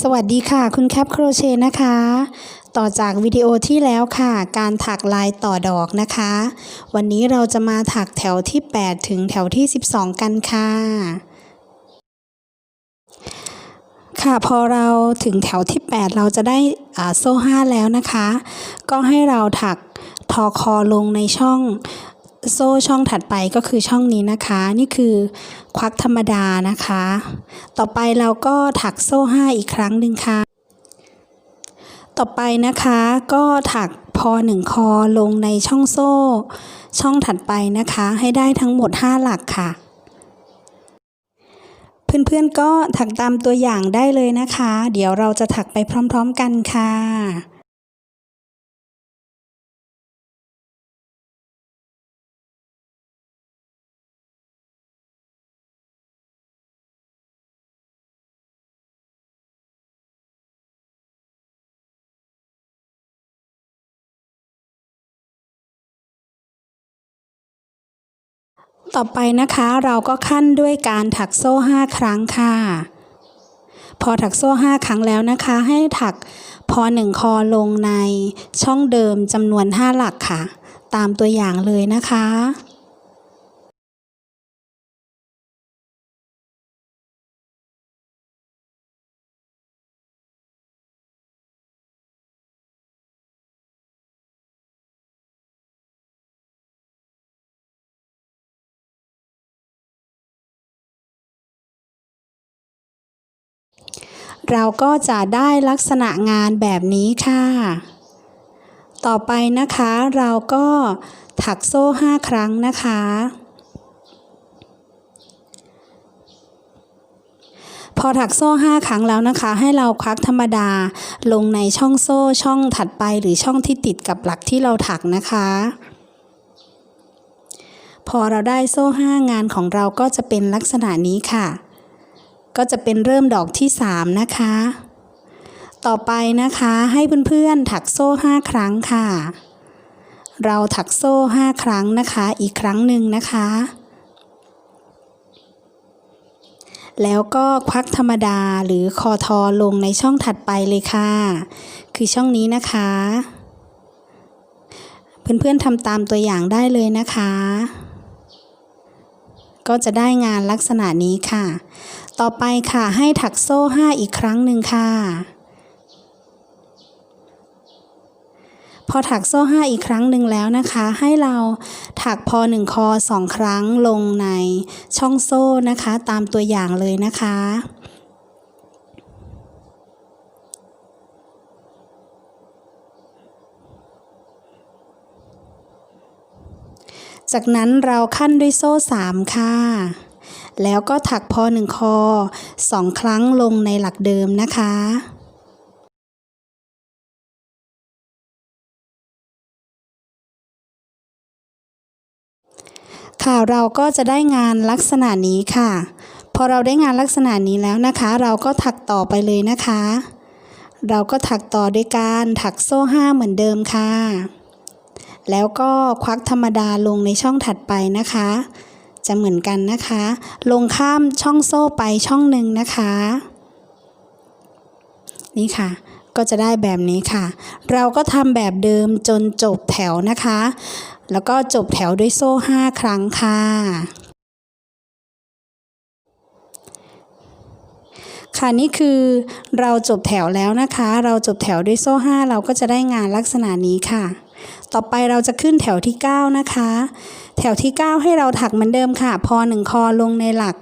สวัสดีค่ะ คุณแคปโครเชต์นะคะ ต่อจากวิดีโอที่แล้วค่ะ การถักลายต่อดอกนะคะ วันนี้เราจะมาถักแถวที่ 8 ถึงแถวที่ 12 กันค่ะ ค่ะพอเราถึงแถวที่ 8 เราจะได้อ่าโซ่5แล้วนะคะ ก็ให้เราถักทอคอลงในช่องโซ่ช่องถัดไปก็คือช่องนี้นะคะ นี่คือ ควักธรรมดานะคะ ต่อไปเราก็ถักโซ่5อีกครั้งหนึ่งค่ะ ต่อไปนะคะก็ถักพอหนึ่งคอลงในช่องโซ่ ช่องถัดไปนะคะ ให้ได้ทั้งหมด 5 หลักค่ะ เพื่อนๆก็ถักตามตัวอย่างได้เลยนะคะ เดี๋ยวเราจะถักไปพร้อม ๆ กันค่ะ ต่อไปนะคะเราก็ขั้นด้วยการถักโซ่ 5 ครั้งค่ะ พอถักโซ่ 5 ครั้งแล้วนะคะ ให้ถักพอ 1 คอลงในช่องเดิมจำนวน 5 หลักค่ะ ตามตัวอย่างเลยนะคะ เราก็จะได้ลักษณะงานแบบนี้ค่ะ ต่อไปนะคะเราก็ถักโซ่ 5 ครั้งนะคะ พอถักโซ่ 5 ครั้งแล้วนะคะ ให้เราควักธรรมดาลงในช่องโซ่ช่องถัดไปหรือช่องที่ติดกับหลักที่เราถักนะคะ พอเราได้โซ่ 5 งานของเราก็จะเป็นลักษณะนี้ค่ะ ก็จะเป็นเริ่มดอกที่ 3 นะคะ ต่อไปนะคะให้เพื่อนๆถักโซ่ 5 ครั้งค่ะ เราถักโซ่ 5 ครั้งนะคะ อีกครั้งหนึ่งนะคะ แล้วก็ควักธรรมดาหรือคอทอลงในช่องถัดไปเลยค่ะ คือช่องนี้นะคะ เพื่อนๆทำตามตัวอย่างได้เลยนะคะ ก็จะได้งานลักษณะนี้ค่ะ ต่อไปค่ะให้ถักโซ่ 5 อีกครั้งหนึ่งค่ะ พอถักโซ่ 5 อีกครั้งหนึ่งแล้วนะคะ ให้เราถักพอ1คอ2 ครั้งลงในช่องโซ่นะคะ ตามตัวอย่างเลยนะคะ จากนั้นเราขั้นด้วยโซ่3ค่ะ แล้วก็ถักพอ1คอ2ครั้งลงในหลักเดิมนะคะค่ะเราก็จะได้งานลักษณะนี้ค่ะ พอเราได้งานลักษณะนี้แล้วนะคะ เราก็ถักต่อไปเลยนะคะ เราก็ถักต่อด้วยการถักโซ่5เหมือนเดิมค่ะ แล้วก็ควักธรรมดาลงในช่องถัดไปนะคะ จะเหมือนกันนะคะ ลงข้ามช่องโซ่ไปช่องหนึ่งนะคะ นี่ค่ะ ก็จะได้แบบนี้ค่ะ เราก็ทำแบบเดิมจนจบแถวนะคะ แล้วก็จบแถวด้วยโซ่ 5 ครั้งค่ะค่ะนี่คือเราจบแถวแล้วนะคะ เราจบแถวด้วยโซ่ 5 เราก็จะได้งานลักษณะนี้ค่ะ ต่อไปเราจะขึ้นแถวที่ 9 นะคะ แถวที่ 9 ให้เราถักเหมือนเดิมค่ะ พอ 1 คอลงในหลัก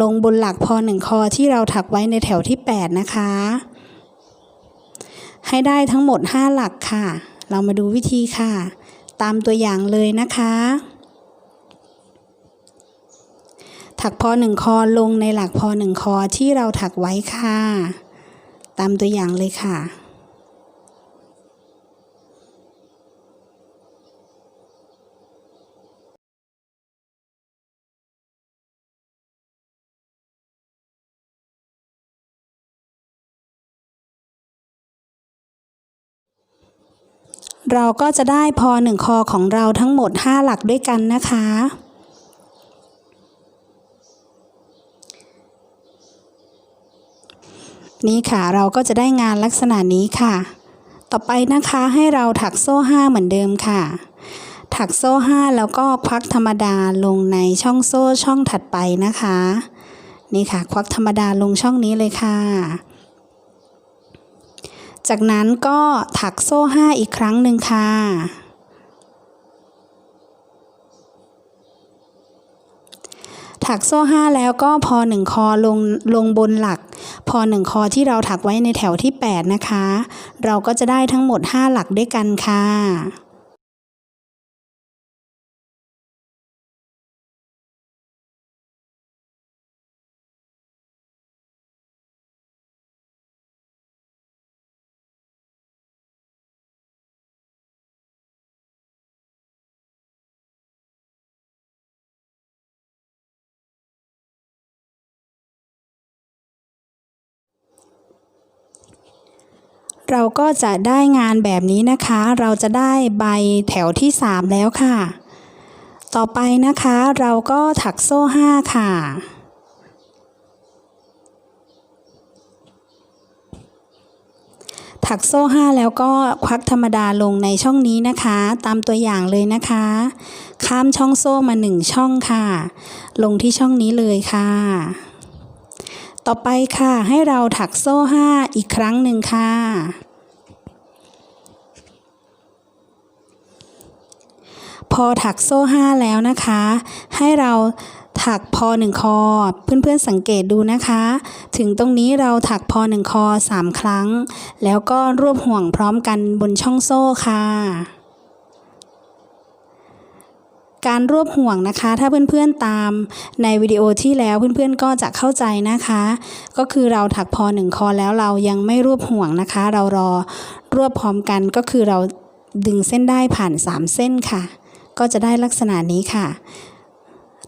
ลงบนหลักพอ 1 คอที่เราถักไว้ในแถวที่ 8 นะคะ ให้ได้ทั้งหมด 5 หลักค่ะ เรามาดูวิธีค่ะ ตามตัวอย่างเลยนะคะ ถักพอ 1 คอลงในหลักพอ 1 คอที่เราถักไว้ค่ะ ตามตัวอย่างเลยค่ะ เราก็จะได้พอหนึ่งคอของเราทั้งหมด 5 หลักด้วยกันนะคะ นี่ค่ะเราก็จะได้งานลักษณะนี้ค่ะ ต่อไปนะคะให้เราถักโซ่ห้าเหมือนเดิมค่ะ ถักโซ่ห้าแล้วก็ควักธรรมดาลงในช่องโซ่ช่องถัดไปนะคะ นี่ค่ะ ควักธรรมดาลงช่องนี้เลยค่ะ จากนั้นก็ถักโซ่5อีกครั้งหนึ่งค่ะ ถักโซ่5แล้วก็พอ1คอลงลงบนหลัก พอ1คอที่เราถักไว้ในแถวที่ 8 นะคะ เราก็จะได้ทั้งหมด 5 หลักด้วยกันค่ะ เราก็จะได้งานแบบนี้นะคะ เราจะได้ใบแถวที่ 3 แล้วค่ะ ต่อไปนะคะเราก็ถักโซ่ 5 ค่ะ ถักโซ่ 5 แล้วก็ควักธรรมดาลงในช่องนี้นะคะ ตามตัวอย่างเลยนะคะ ข้ามช่องโซ่มา 1 ช่องค่ะ ลงที่ช่องนี้เลยค่ะ ต่อไปค่ะ ให้เราถักโซ่ 5 อีกครั้งหนึ่งค่ะ พอถักโซ่ 5 แล้วนะคะ ให้เราถักพอ1คอ เพื่อนๆสังเกตดูนะคะ ถึงตรงนี้เราถักพอ1คอ 3 ครั้ง แล้วก็รวบห่วงพร้อมกันบนช่องโซ่ค่ะ การรวบห่วงนะคะ ถ้าเพื่อนๆตามในวิดีโอที่แล้วเพื่อนๆก็จะเข้าใจนะคะ ก็คือเราถักพอหนึ่งคอแล้วเรายังไม่รวบห่วงนะคะ เรารอรวบพร้อมกันก็คือเราดึงเส้นได้ผ่าน 3 เส้นค่ะ ก็จะได้ลักษณะนี้ค่ะ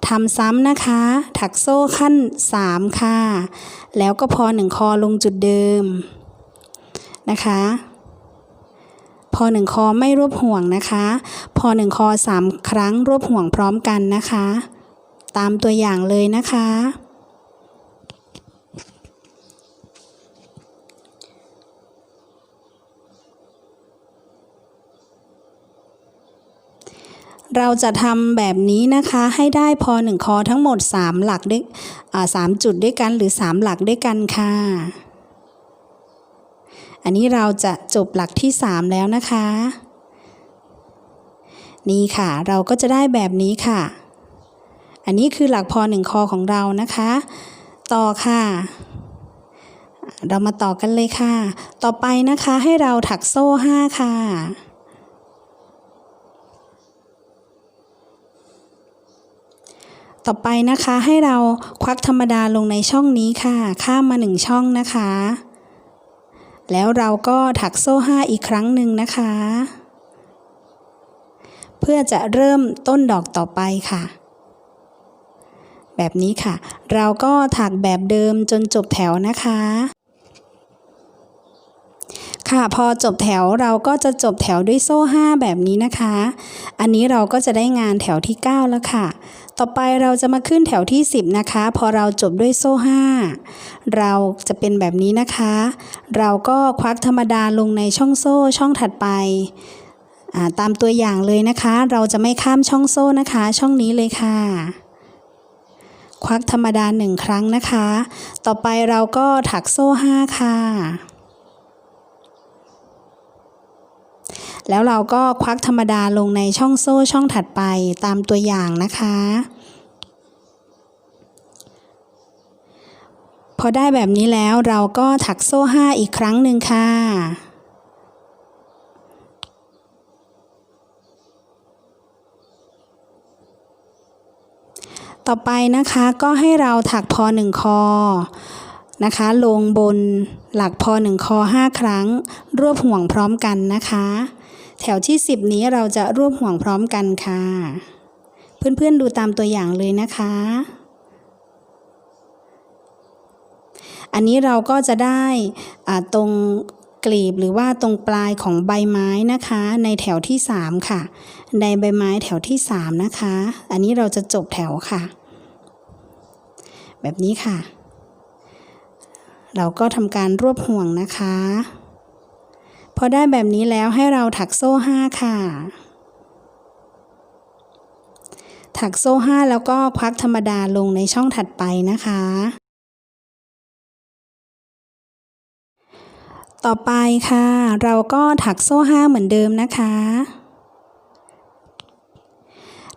ทำซ้ำนะคะ ถักโซ่ขั้น 3 ค่ะ แล้วก็พอหนึ่งคอลงจุดเดิมนะคะ พอหนึ่งคอไม่รวบห่วงนะคะ พอหนึ่งคอสามครั้งรวบห่วงพร้อมกันนะคะ ตามตัวอย่างเลยนะคะ เราจะทำแบบนี้นะคะให้ได้พอหนึ่งคอทั้งหมด 3 หลักด้วยสามจุดด้วยกันหรือ 3 หลักด้วยกันค่ะ อันนี้เราจะจบหลักที่ 3 แล้วนะคะ นี่ค่ะเราก็จะได้แบบนี้ค่ะ อันนี้คือหลักพอหนึ่งคอของเรานะคะ ต่อค่ะ เรามาต่อกันเลยค่ะ ต่อไปนะคะให้เราถักโซ่ 5 ค่ะต่อไปนะคะให้เราควักธรรมดาลงในช่องนี้ค่ะ ข้ามมาหนึ่งช่องนะคะ แล้วเราก็ถักโซ่5อีกครั้งหนึ่งนะคะ เพื่อจะเริ่มต้นดอกต่อไปค่ะ แบบนี้ค่ะ เราก็ถักแบบเดิมจนจบแถวนะคะ ค่ะพอจบแถวเราก็จะจบแถวด้วยโซ่5แบบนี้นะคะ อันนี้เราก็จะได้งานแถวที่ 9 แล้วค่ะ ต่อไปเราจะมาขึ้นแถวที่ 10 นะคะ พอเราจบด้วยโซ่ 5 เราจะเป็นแบบนี้นะคะ เราก็ควักธรรมดาลงในช่องโซ่ช่องถัดไปตามตัวอย่างเลยนะคะ เราจะไม่ข้ามช่องโซ่นะคะ ช่องนี้เลยค่ะ ควักธรรมดาหนึ่งครั้งนะคะ ต่อไปเราก็ถักโซ่ 5 ค่ะ แล้วเราก็ควักธรรมดาลงในช่องโซ่ช่องถัดไปตามตัวอย่างนะคะ พอได้แบบนี้แล้วเราก็ถักโซ่ 5 อีกครั้งหนึ่งค่ะต่อไปนะคะก็ให้เราถักพอหนึ่งคอนะคะ ลงบนหลักพอหนึ่งคอ5ครั้ง รวบห่วงพร้อมกันนะคะ แถวที่ 10 นี้เราจะรวบห่วงพร้อมกันค่ะ เพื่อนๆดูตามตัวอย่างเลยนะคะ อันนี้เราก็จะได้ตรงกลีบหรือว่าตรงปลายของใบไม้นะคะ ในแถวที่ 3 ค่ะ ในใบไม้แถวที่ 3 นะคะ อันนี้เราจะจบแถวค่ะ แบบนี้ค่ะ เราก็ทำการรวบห่วงนะคะ พอได้แบบนี้แล้วให้เราถักโซ่ห้าค่ะ ถักโซ่ห้าแล้วก็ควักธรรมดาลงในช่องถัดไปนะคะ ต่อไปค่ะ เราก็ถักโซ่ห้าเหมือนเดิมนะคะ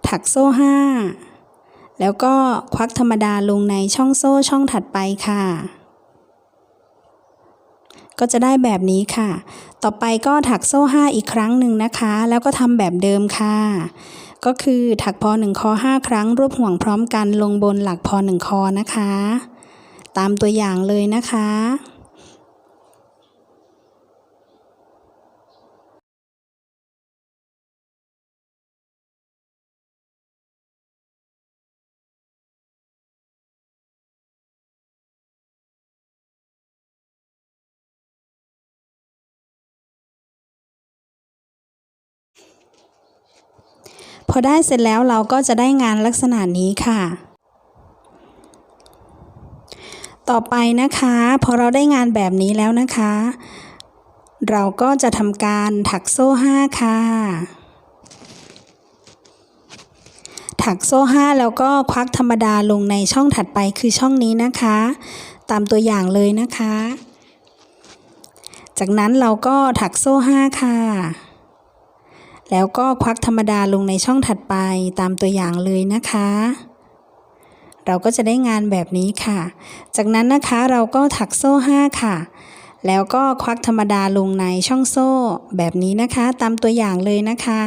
ถักโซ่ห้าแล้วก็ควักธรรมดาลงในช่องโซ่ช่องถัดไปค่ะ ก็จะได้แบบนี้ค่ะ ต่อไปก็ถักโซ่ห้าอีกครั้งหนึ่งนะคะ แล้วก็ทำแบบเดิมค่ะ ก็คือถักพอหนึ่งคอห้าครั้งรวบห่วงพร้อมกันลงบนหลักพอหนึ่งคอนะคะ ตามตัวอย่างเลยนะคะ พอได้เสร็จแล้วเราก็จะได้งานลักษณะนี้ค่ะ ต่อไปนะคะพอเราได้งานแบบนี้แล้วนะคะ เราก็จะทำการถักโซ่ห้าค่ะ ถักโซ่ห้าแล้วก็ควักธรรมดาลงในช่องถัดไปคือช่องนี้นะคะ ตามตัวอย่างเลยนะคะ จากนั้นเราก็ถักโซ่ห้าค่ะ แล้วก็ควักธรรมดาลงในช่องถัดไปตามตัวอย่างเลยนะคะ เราก็จะได้งานแบบนี้ค่ะ จากนั้นนะคะเราก็ถักโซ่ 5 ค่ะ แล้วก็ควักธรรมดาลงในช่องโซ่แบบนี้นะคะ ตามตัวอย่างเลยนะคะ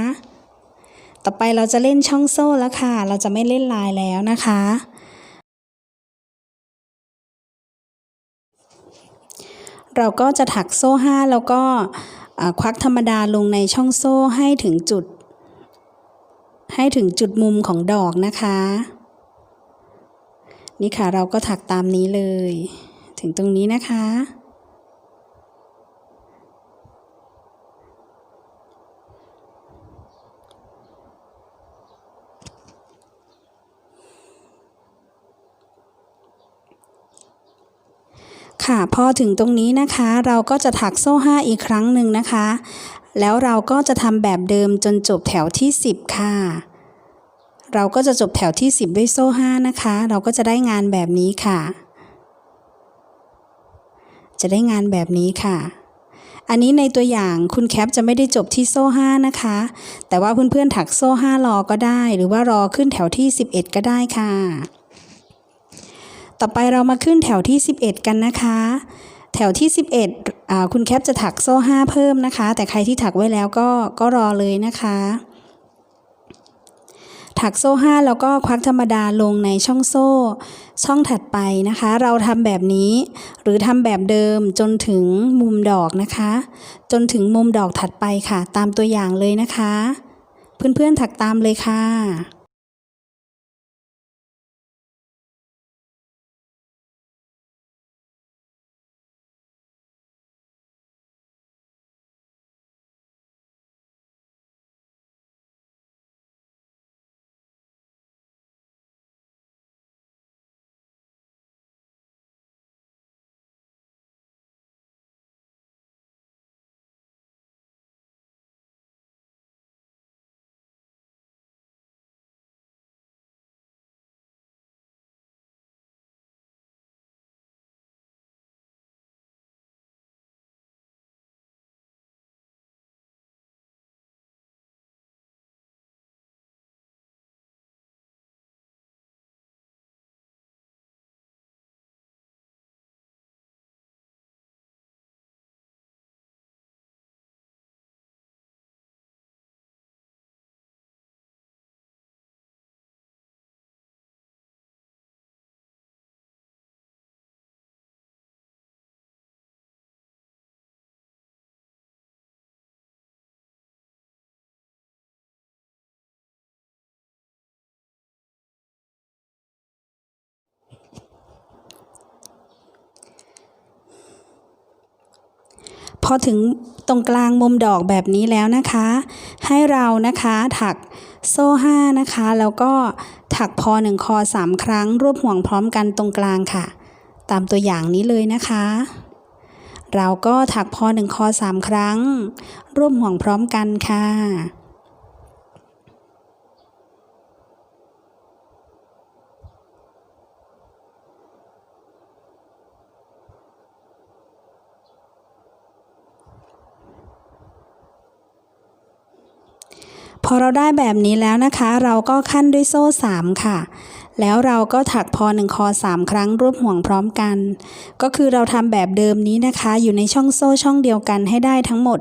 ต่อไปเราจะเล่นช่องโซ่แล้วค่ะ เราจะไม่เล่นลายแล้วนะคะเราก็จะถักโซ่5แล้วก็ ควักธรรมดาลงในช่องโซ่ให้ถึงจุด ให้ถึงจุดมุมของดอกนะคะ นี่ค่ะเราก็ถักตามนี้เลย ถึงตรงนี้นะคะ ค่ะพอถึงตรงนี้นะคะเราก็จะถักโซ่5อีกครั้งหนึ่งนะคะ แล้วเราก็จะทำแบบเดิมจนจบแถวที่ 10 ค่ะ เราก็จะจบแถวที่ 10 ด้วยโซ่5นะคะ เราก็จะได้งานแบบนี้ค่ะ จะได้งานแบบนี้ค่ะอันนี้ในตัวอย่างคุณแคปจะไม่ได้จบที่โซ่5นะคะ แต่ว่าเพื่อนๆถักโซ่5รอก็ได้ หรือว่ารอขึ้นแถวที่ 11 ก็ได้ค่ะ ต่อไปเรามาขึ้นแถวที่ 11 กันนะคะ แถวที่ 11อ่าคุณแคปจะถักโซ่ 5 เพิ่มนะคะ แต่ใครที่ถักไว้แล้วก็ก็รอเลยนะคะ ถักโซ่ 5 แล้วก็ควักธรรมดาลงในช่องโซ่ ช่องถัดไปนะคะ เราทำแบบนี้ หรือทำแบบเดิมจนถึงมุมดอกนะคะ จนถึงมุมดอกถัดไปค่ะ ตามตัวอย่างเลยนะคะ เพื่อนๆถักตามเลยค่ะ พอถึงตรงกลางมุมดอกแบบนี้แล้วนะคะ ให้เรานะคะถักโซ่5นะคะ แล้วก็ถักพอ1คอ3ครั้ง รวบห่วงพร้อมกันตรงกลางค่ะ ตามตัวอย่างนี้เลยนะคะ เราก็ถักพอหนึ่งคอสามครั้ง รวบห่วงพร้อมกันค่ะ เราได้แบบนี้แล้วนะคะ เราก็ขั้นด้วยโซ่ 3 ค่ะ แล้วเราก็ถักพอหนึ่งคอ3 ครั้งรวบห่วงพร้อมกัน ก็คือเราทำแบบเดิมนี้นะคะ อยู่ในช่องโซ่ช่องเดียวกันให้ได้ทั้งหมด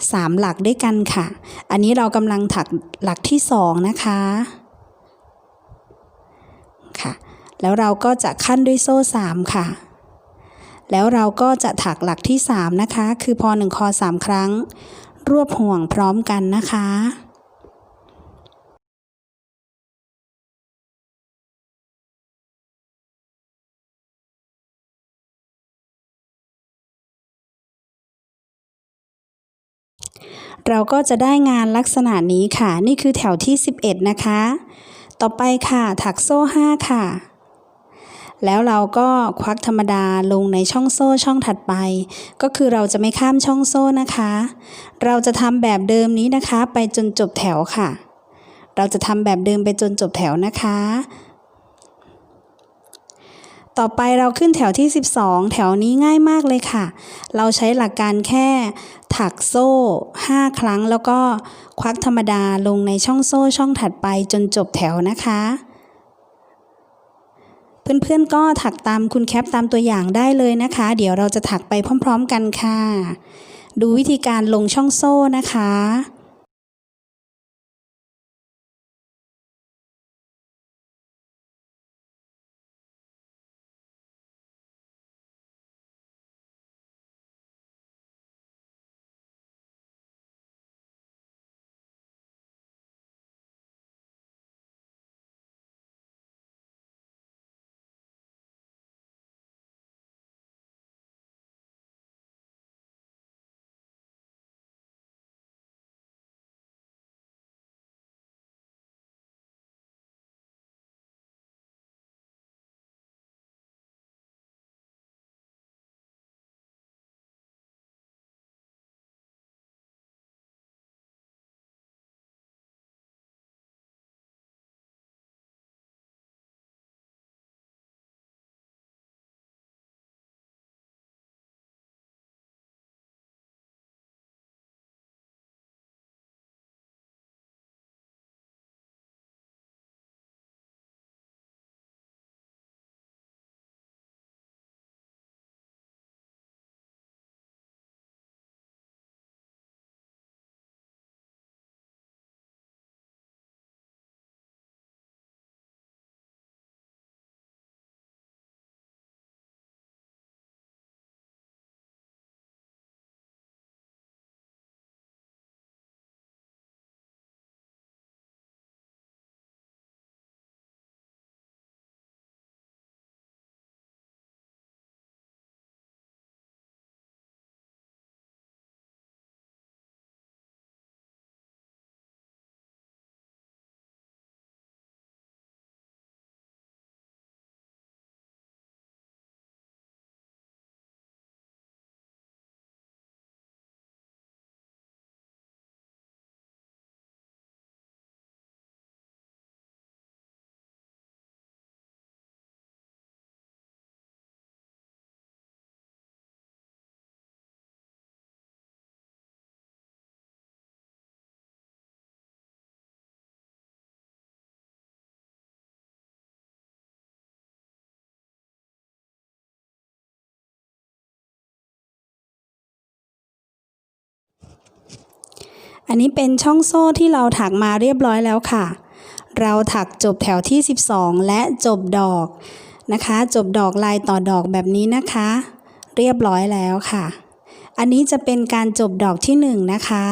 3 หลักด้วยกันค่ะ อันนี้เรากำลังถักหลักที่ 2 นะคะค่ะ แล้วเราก็จะขั้นด้วยโซ่ 3 ค่ะแล้วเราก็จะถักหลักที่ 3 นะคะ คือพอหนึ่งคอ3 ครั้ง รวบห่วงพร้อมกันนะคะ เราก็จะได้งานลักษณะนี้ค่ะ นี่คือแถวที่ 11 นะคะ ต่อไปค่ะ ถักโซ่ 5 ค่ะ แล้วเราก็ควักธรรมดาลงในช่องโซ่ช่องถัดไป ก็คือเราจะไม่ข้ามช่องโซ่นะคะ เราจะทำแบบเดิมนี้นะคะ ไปจนจบแถวค่ะ เราจะทำแบบเดิมไปจนจบแถวนะคะ ต่อไปเราขึ้นแถวที่ 12 แถวนี้ง่ายมากเลยค่ะ เราใช้หลักการแค่ถักโซ่ 5 ครั้งแล้วก็ควักธรรมดาลงในช่องโซ่ช่องถัดไปจนจบแถวนะคะ เพื่อนๆก็ถักตามคุณแคปตามตัวอย่างได้เลยนะคะ เดี๋ยวเราจะถักไปพร้อม ๆ กันค่ะ ดูวิธีการลงช่องโซ่นะคะ อันนี้เป็นช่องโซ่ที่เราถักมาเรียบร้อยแล้วค่ะ เราถักจบแถวที่ 12 และจบดอกนะคะ จบดอกลายต่อดอกแบบนี้นะคะ เรียบร้อยแล้วค่ะ อันนี้จะเป็นการจบดอกที่ 1 นะคะ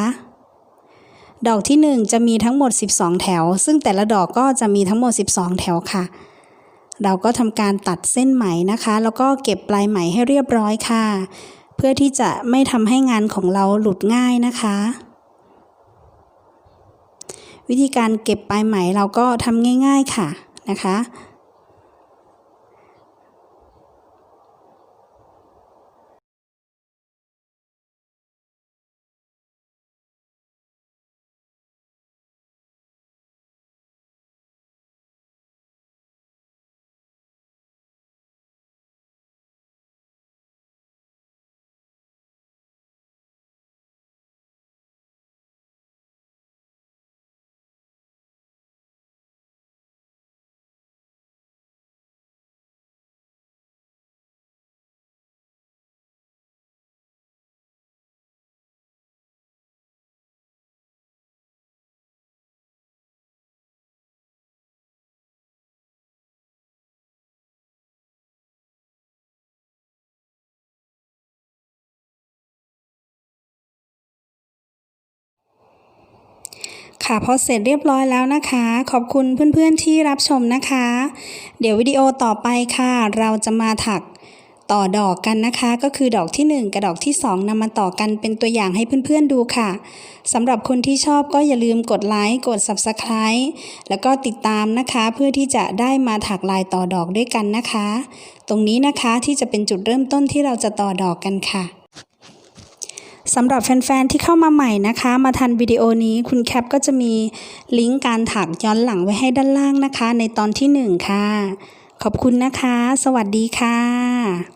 ดอกที่ 1 จะมีทั้งหมด 12 แถว ซึ่งแต่ละดอกก็จะมีทั้งหมด 12 แถวค่ะ เราก็ทำการตัดเส้นไหมนะคะ แล้วก็เก็บปลายไหมให้เรียบร้อยค่ะ เพื่อที่จะไม่ทำให้งานของเราหลุดง่ายนะคะ วิธีการเก็บปลายไหมเราก็ทำง่าย ๆค่ะนะคะ ค่ะพอเสร็จเรียบร้อยแล้วนะคะ ขอบคุณเพื่อนๆที่รับชมนะคะ เดี๋ยววิดีโอต่อไปค่ะ เราจะมาถักต่อดอกกันนะคะ ก็คือดอกทีหนึ่1 กับดอกที่ 2นำมาต่อกันเป็นตัวอย่างให้เพื่อนๆดูค่ะสำหรับคนที่ชอบก็อย่าลืมกดไลค์กด Subscribe แล้วก็ติดตามนะคะ เพื่อที่จะได้มาถักลายต่อดอกด้วยกันนะคะ ตรงนี้นะคะที่จะเป็นจุดเริ่มต้นที่เราจะต่อดอกกันค่ะ สำหรับแฟนๆที่เข้ามาใหม่นะคะ มาทันวิดีโอนี้คุณแคปก็จะมีลิงก์การถักย้อนหลังไว้ให้ด้านล่างนะคะ ในตอนที่ 1 ค่ะ ขอบคุณนะคะ สวัสดีค่ะ